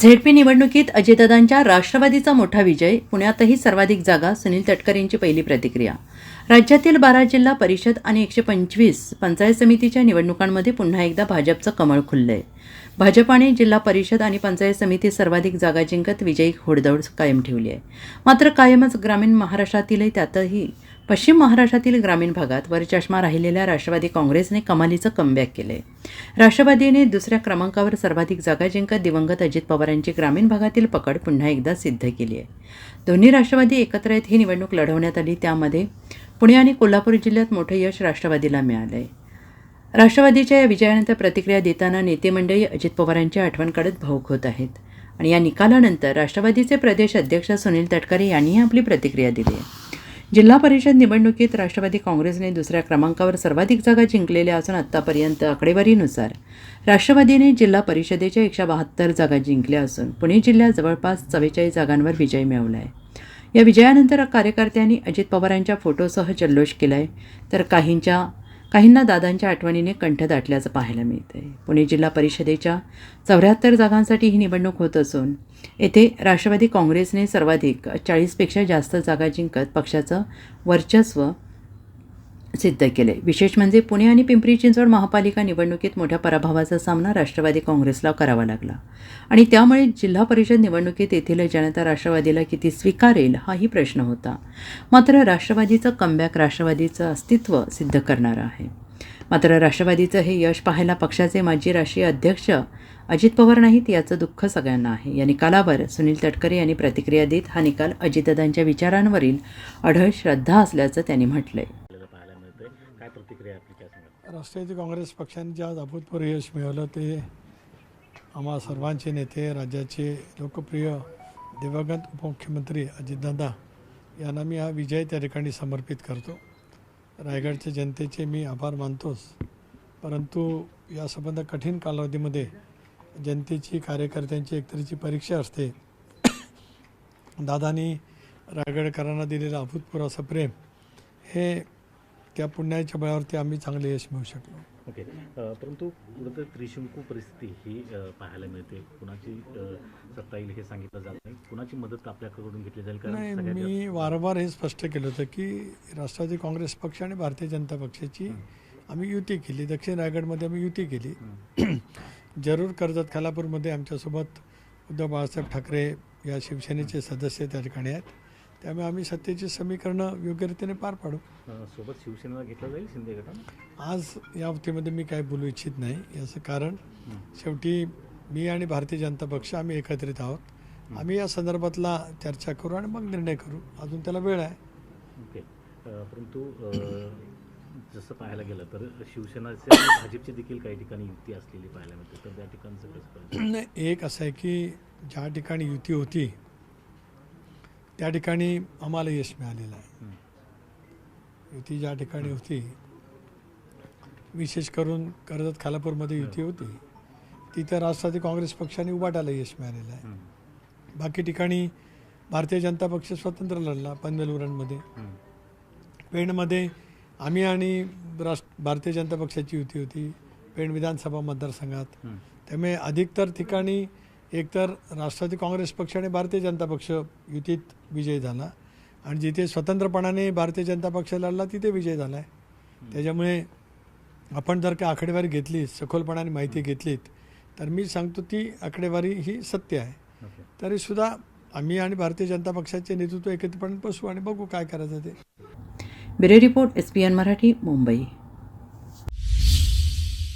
ZP निवडणुकीत अजितदादांच्या राष्ट्रवादीचा मोठा विजय पुण्यातही सर्वाधिक जागा सुनील तटकरेंची पहिली प्रतिक्रिया. राज्यातील बारा जिल्हा परिषद आणि एकशे पंचवीस पंचायत समितीच्या निवडणुकांमध्ये पुन्हा एकदा भाजपचं कमळ खुललंय. भाजपाने जिल्हा परिषद आणि पंचायत समिती सर्वाधिक जागा जिंकत विजयी घोडदौड कायम ठेवली आहे मात्र कायमच ग्रामीण महाराष्ट्रातीलही त्यातही पश्चिम महाराष्ट्रातील ग्रामीण भागात वर चष्मा राहिलेल्या राष्ट्रवादी काँग्रेसने कमालीचं कमबॅक केलं. आहे राष्ट्रवादीने दुसऱ्या क्रमांकावर सर्वाधिक जागा जिंकत दिवंगत अजित पवारांची ग्रामीण भागातील पकड पुन्हा एकदा सिद्ध केली आहे. दोन्ही राष्ट्रवादी एकत्र येत ही निवडणूक लढवण्यात आली त्यामध्ये पुणे आणि कोल्हापूर जिल्ह्यात मोठं यश राष्ट्रवादीला मिळालं आहे राष्ट्रवादीच्या या विजयानंतर प्रतिक्रिया देताना नेते मंडळी अजित पवारांची आठवण काढत भाऊक होत आहेत. आणि या निकालानंतर राष्ट्रवादीचे प्रदेश अध्यक्ष सुनील तटकरे यांनीही आपली प्रतिक्रिया दिली आहे. जिल्हा परिषद निवडणुकीत राष्ट्रवादी काँग्रेसने दुसऱ्या क्रमांकावर सर्वाधिक जागा जिंकलेल्या असून आत्तापर्यंत आकडेवारीनुसार राष्ट्रवादीने जिल्हा परिषदेच्या एकशे बहात्तर जागा जिंकल्या असून पुणे जिल्ह्यात जवळपास चव्वेचाळीस जागांवर विजय मिळवला आहे या विजयानंतर कार्यकर्त्यांनी अजित पवारांच्या फोटोसह जल्लोष केला आहे तर काहींच्या काहींना दादांच्या आठवणीने कंठ दाटल्याचं पाहायला मिळतं आहे पुणे जिल्हा परिषदेच्या चौऱ्याहत्तर जागांसाठी ही निवडणूक होत असून येथे राष्ट्रवादी काँग्रेसने सर्वाधिक चाळीसपेक्षा जास्त जागा जिंकत पक्षाचं वर्चस्व सिद्ध केले. विशेष म्हणजे पुणे आणि पिंपरी चिंचवड महापालिका निवडणुकीत मोठ्या पराभवाचा सामना राष्ट्रवादी काँग्रेसला करावा लागला. आणि त्यामुळे जिल्हा परिषद निवडणुकीत येथील जनता राष्ट्रवादीला किती स्वीकारेल हाही प्रश्न होता. मात्र राष्ट्रवादीचं कमबॅक राष्ट्रवादीचं अस्तित्व सिद्ध करणारं आहे. मात्र राष्ट्रवादीचं हे यश पाहायला पक्षाचे माजी राष्ट्रीय अध्यक्ष अजित पवार नाहीत याचं दुःख सगळ्यांना आहे. या निकालावर सुनील तटकरे यांनी प्रतिक्रिया देत हा निकाल अजितदादांच्या विचारांवरील अढळ श्रद्धा असल्याचं त्यांनी म्हटलं आहे राष्ट्रवादी काँग्रेस पक्षाने जे आज अभूतपूर्व यश मिळवलं ते आम्हा सर्वांचे नेते राज्याचे लोकप्रिय दिवंगत उपमुख्यमंत्री अजितदादा यांना मी हा विजय त्या ठिकाणी समर्पित करतो. रायगडच्या जनतेचे मी आभार मानतोच. परंतु या संबंध कठीण कालावधीमध्ये जनतेची कार्यकर्त्यांची एकतरीची परीक्षा असते. दादानी रायगडकरांना दिलेलं अभूतपूर्व असं प्रेम हे त्या पुण्याच्या बळावरती आम्ही चांगले यश मिळू शकलो. ओके. परंतु कुठं त्रिशंकू परिस्थिती ही पाहायला मिळते. कुणाची सत्ता येईल हे सांगितलं जात नाही. कुणाची मदत आपल्याकडून घेतली जाईल? नाही मी वारंवार हे स्पष्ट केलं होतं की राष्ट्रवादी काँग्रेस पक्ष आणि भारतीय जनता पक्षाची आम्ही युती केली. दक्षिण रायगडमध्ये आम्ही युती केली. जरूर कर्जत खालापूरमध्ये आमच्यासोबत उद्धव बाळासाहेब ठाकरे या शिवसेनेचे सदस्य त्या ठिकाणी आहेत. त्यामुळे आम्ही सत्तेची समीकरणं योग्य रीतीने पार पाडू. सोबत शिवसेनेला घेतलं जाईल शिंदे गटानं आज या बाबतीमध्ये मी काय बोलू इच्छित नाही. याचं कारण शेवटी मी आणि भारतीय जनता पक्ष आम्ही एकत्रित आहोत. आम्ही या संदर्भातला चर्चा करू आणि मग निर्णय करू. अजून त्याला वेळ आहे. ओके. परंतु जसं पाहायला गेलं तर शिवसेनाचे भाजपची देखील काही ठिकाणी युती असलेली पाहायला मिळते. तर त्या ठिकाणचं नाही, एक असं आहे की ज्या ठिकाणी युती होती त्या ठिकाणी आम्हाला यश मिळालेलं आहे. युती ज्या ठिकाणी होती विशेष करून कर्जत खालापूरमध्ये युती होती तिथं राष्ट्रवादी काँग्रेस पक्षाने उभाटाला यश मिळालेलं आहे. बाकी ठिकाणी भारतीय जनता पक्ष स्वतंत्र लढला पनवेल हं. पेणमध्ये आम्ही आणि राष्ट्र भारतीय जनता पक्षाची युती होती पेण विधानसभा मतदारसंघात. त्यामुळे अधिकतर ठिकाणी एकतर राष्ट्रवादी काँग्रेस पक्ष आणि भारतीय जनता पक्ष युतीत विजय झाला. आणि जिथे स्वतंत्रपणाने भारतीय जनता पक्ष लढला तिथे विजय झाला आहे त्याच्यामुळे आपण जर का आकडेवारी घेतली सखोलपणाने माहिती घेतलीत तर मी सांगतो ती आकडेवारी ही सत्य आहे. तरीसुद्धा आम्ही आणि भारतीय जनता पक्षाचे नेतृत्व एकत्रितपणे बसू आणि बघू काय करायचं ते. Bureau report S P N Marathi Mumbai.